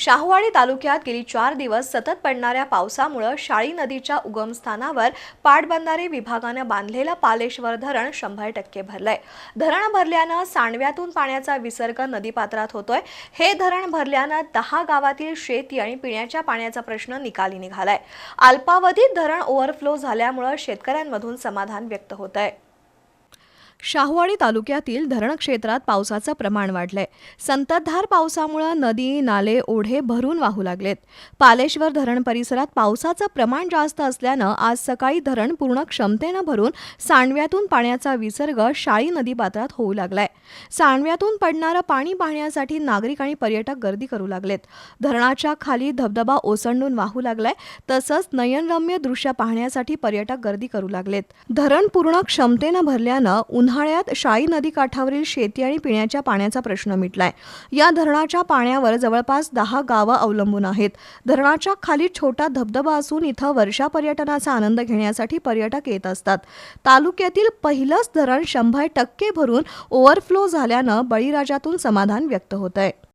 शाहूवाडी तालुक्यात गेली चार दिवस सतत पडणाऱ्या पावसामुळं शाळी नदीच्या उगमस्थानावर पाटबंधारे विभागानं बांधलेलं पालेश्वर धरण शंभर टक्के भरलंय. धरण भरल्यानं सांडव्यातून पाण्याचा विसर्ग नदीपात्रात होतोय. हे धरण भरल्यानं दहा गावातील शेती आणि पिण्याच्या पाण्याचा प्रश्न निकाली निघालाय. अल्पावधीत धरण ओव्हरफ्लो झाल्यामुळं शेतकऱ्यांमधून समाधान व्यक्त होत आहे शाहवाडी तालुक्यातील धरण क्षेत्रात पावसाचं प्रमाण वाढलंय. संततधार पावसामुळे नदी नाले ओढे भरून वाहू लागलेत. पालेश्वर धरण परिसरात पावसाचं प्रमाण जास्त असल्यानं आज सकाळी धरण पूर्ण क्षमतेनं भरून सांडव्यातून पाण्याचा विसर्ग शाळी नदी पात्रात होऊ लागलाय. सांडव्यातून पडणारं पाणी पाहण्यासाठी नागरिक आणि पर्यटक गर्दी करू लागलेत. धरणाच्या खाली धबधबा ओसंडून वाहू लागलाय. तसंच नयनरम्य दृश्य पाहण्यासाठी पर्यटक गर्दी करू लागलेत. धरण पूर्ण क्षमतेनं भरल्यानं उन्हाळ्यात शाई नदीकाठावरील शेती आणि पिण्याच्या पाण्याचा प्रश्न मिटलाय. या धरणाच्या पाण्यावर जवळपास दहा गावं अवलंबून आहेत. धरणाच्या खाली छोटा धबधबा असून इथं वर्षा पर्यटनाचा आनंद घेण्यासाठी पर्यटक येत असतात. तालुक्यातील पहिलंच धरण शंभर टक्के भरून ओव्हरफ्लो झाल्यानं बळीराजातून समाधान व्यक्त होत आहे